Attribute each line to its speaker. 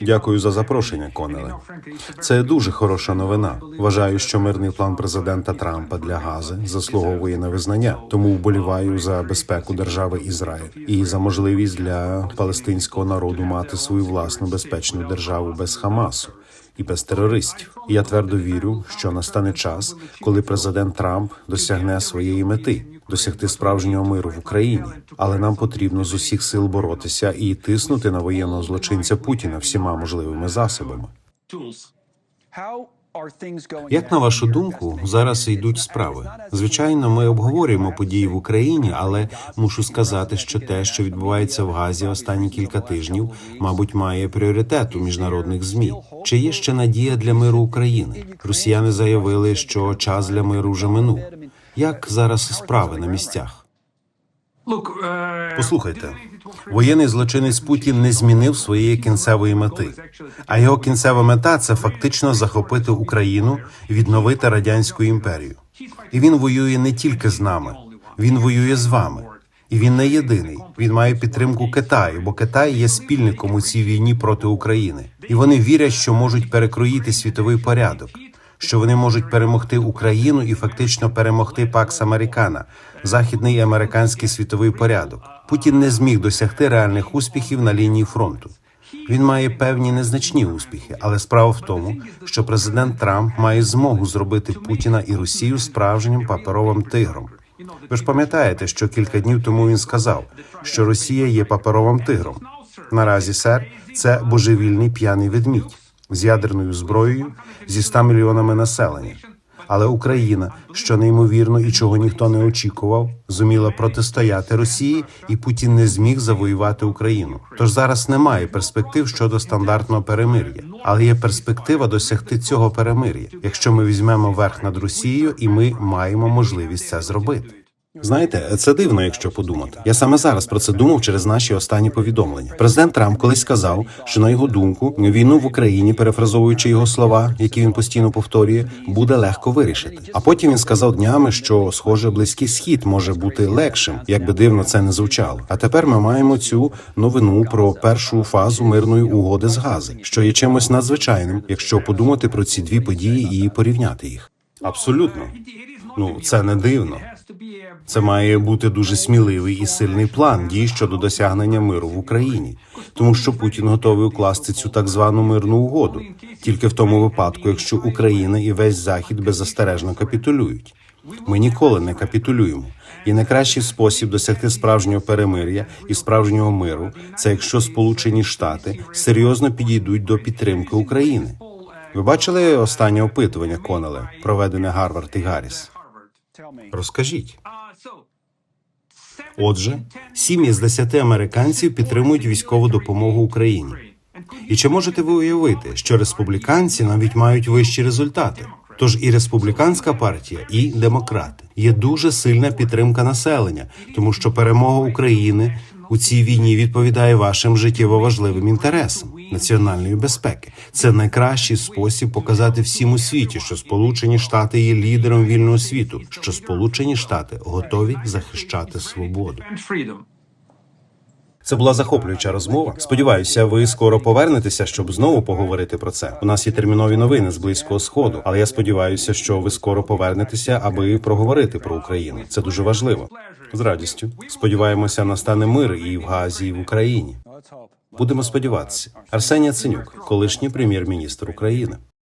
Speaker 1: Дякую за запрошення, Конеле. Це дуже хороша новина. Вважаю, що мирний план президента Трампа для Гази заслуговує на визнання. Тому вболіваю за безпеку держави Ізраїль і за можливість для палестинського народу мати свою власну безпечну державу без Хамасу. І без терористів. Я твердо вірю, що настане час, коли президент Трамп досягне своєї мети досягти справжнього миру в Україні. Але нам потрібно з усіх сил боротися і тиснути на воєнного злочинця Путіна всіма можливими засобами. Як на вашу думку, зараз йдуть справи? Звичайно, ми обговорюємо події в Україні, але мушу сказати, що те, що відбувається в Газі останні кілька тижнів, мабуть, має пріоритет у міжнародних змі. Чи є ще надія для миру України? Росіяни заявили, що час для миру вже минув. Як зараз справи на місцях? Послухайте, воєнний злочинець Путін не змінив своєї кінцевої мети. А його кінцева мета це фактично захопити Україну, відновити радянську імперію. І він воює не тільки з нами, він воює з вами. І він не єдиний. Він має підтримку Китаю, бо Китай є спільником у цій війні проти України. І вони вірять, що можуть перекроїти світовий порядок, що вони можуть перемогти Україну і фактично перемогти Пакс Американа, західний і американський світовий порядок. Путін не зміг досягти реальних успіхів на лінії фронту. Він має певні незначні успіхи, але справа в тому, що президент Трамп має змогу зробити Путіна і Росію справжнім паперовим тигром. Ви ж пам'ятаєте, що кілька днів тому він сказав, що Росія є паперовим тигром. Наразі сер це божевільний п'яний ведмідь з ядерною зброєю зі 100 мільйонами населення. Але Україна, що неймовірно і чого ніхто не очікував, зуміла протистояти Росії, і Путін не зміг завоювати Україну. Тож зараз немає перспектив щодо стандартного перемир'я, але є перспектива досягти цього перемир'я, якщо ми візьмемо верх над Росією, і ми маємо можливість це зробити. Знаєте, це дивно, якщо подумати. Я саме зараз про це думав через наші останні повідомлення. Президент Трамп колись сказав, що на його думку війну в Україні, перефразовуючи його слова, які він постійно повторює, буде легко вирішити. А потім він сказав днями, що схоже, близький схід може бути легшим, як би дивно це не звучало. А тепер ми маємо цю новину про першу фазу мирної угоди з Гази, що є чимось надзвичайним, якщо подумати про ці дві події і порівняти їх. Абсолютно, ну це не дивно. Це має бути дуже сміливий і сильний план дій щодо досягнення миру в Україні, тому що Путін готовий укласти цю так звану мирну угоду тільки в тому випадку, якщо Україна і весь захід беззастережно капітулюють. Ми ніколи не капітулюємо. І найкращий спосіб досягти справжнього перемир'я і справжнього миру це якщо Сполучені Штати серйозно підійдуть до підтримки України. Ви бачили останнє опитування Конеле, проведене Гарвард і Гарріс? Розкажіть. Отже, сім із десяти американців підтримують військову допомогу Україні. І чи можете ви уявити, що республіканці навіть мають вищі результати? Тож і республіканська партія, і демократи є дуже сильна підтримка населення, тому що перемога України у цій війні відповідає вашим життєво важливим інтересам національної безпеки. Це найкращий спосіб показати всім у світі, що Сполучені Штати є лідером вільного світу, що Сполучені Штати готові захищати свободу. Це була захоплююча розмова. Сподіваюся, ви скоро повернетеся, щоб знову поговорити про це. У нас є термінові новини з близького сходу, але я сподіваюся, що ви скоро повернетеся, аби проговорити про Україну. Це дуже важливо. З радістю сподіваємося, настане мир і в Газі, і в Україні. Будемо сподіватися. Арсеній Яценюк, колишній прем'єр-міністр України.